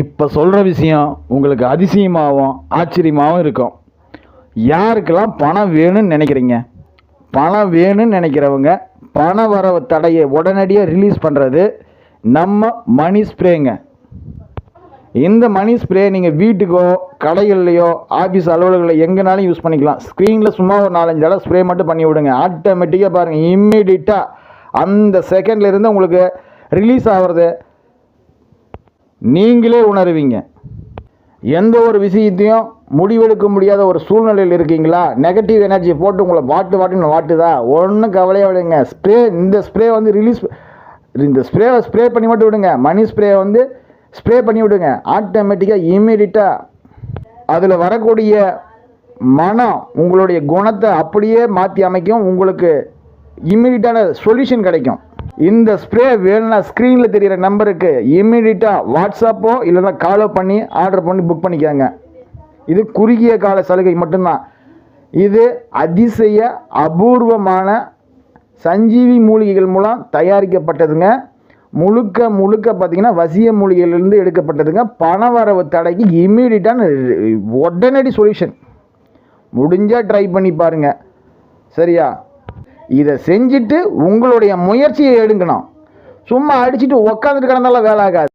இப்போ சொல்கிற விஷயம் உங்களுக்கு அதிசயமாகவும் ஆச்சரியமாகவும் இருக்கும். யாருக்கெல்லாம் பணம் வேணும்னு நினைக்கிறீங்க? பணம் வேணும்னு நினைக்கிறவங்க பண வரவு தடையை உடனடியாக ரிலீஸ் பண்ணுறது நம்ம மணி ஸ்ப்ரேங்க இந்த மணி ஸ்ப்ரே நீங்கள் வீட்டுக்கோ கடைகள்லையோ ஆஃபீஸ் அலுவலகங்களில் எங்கேனாலும் யூஸ் பண்ணிக்கலாம். ஸ்க்ரீனில் சும்மா ஒரு நாலஞ்சு தடவை ஸ்ப்ரே மட்டும் பண்ணி விடுங்க. ஆட்டோமேட்டிக்காக பாருங்கள் இம்மீடியட்டாக அந்த செகண்ட்லேருந்து உங்களுக்கு ரிலீஸ் ஆகிறது. நீங்களே உணருவீங்க. எந்த ஒரு விஷயத்தையும் முடிவெடுக்க முடியாத ஒரு சூழ்நிலையில் இருக்கீங்களா? நெகட்டிவ் எனர்ஜி போட்டு உங்களை வாட்டு வாட்டுன்னு வாட்டுதா? ஒன்றும் கவலையாக விடுங்க ஸ்ப்ரே இந்த ஸ்ப்ரே வந்து ரிலீஸ் இந்த ஸ்ப்ரேவை ஸ்ப்ரே பண்ணி மட்டும் விடுங்க. மணி ஸ்ப்ரே வந்து ஸ்ப்ரே பண்ணி விடுங்க. ஆட்டோமேட்டிக்காக இம்மீடியட்டாக அதில் வரக்கூடிய மனம் உங்களுடைய குணத்தை அப்படியே மாற்றி அமைக்கும். உங்களுக்கு இம்மீடியட்டான சொல்யூஷன் கிடைக்கும். இந்த ஸ்ப்ரே வேணும்னா ஸ்க்ரீனில் தெரிகிற நம்பருக்கு இம்மிடியட்டாக வாட்ஸ்அப்போ இல்லைன்னா காலோ பண்ணி ஆர்டர் பண்ணி புக் பண்ணிக்கோங்க. இது குறுகிய கால சலுகை மட்டும்தான். இது அதிசய அபூர்வமான சஞ்சீவி மூலிகைகள் மூலம் தயாரிக்கப்பட்டதுங்க. முழுக்க முழுக்க பார்த்தீங்கன்னா வசிய மூலிகையிலிருந்து எடுக்கப்பட்டதுங்க. பணவரவு தடைக்கு இம்மீடியட்டான உடனடி சொல்யூஷன் முடிஞ்சால் ட்ரை பண்ணி பாருங்க. சரியா? இதை செஞ்சுட்டு உங்களுடைய முயற்சியை எடுங்கணும். சும்மா அடிச்சுட்டு உக்காந்துட்டு கிடந்தாலும் வேலை ஆகாது.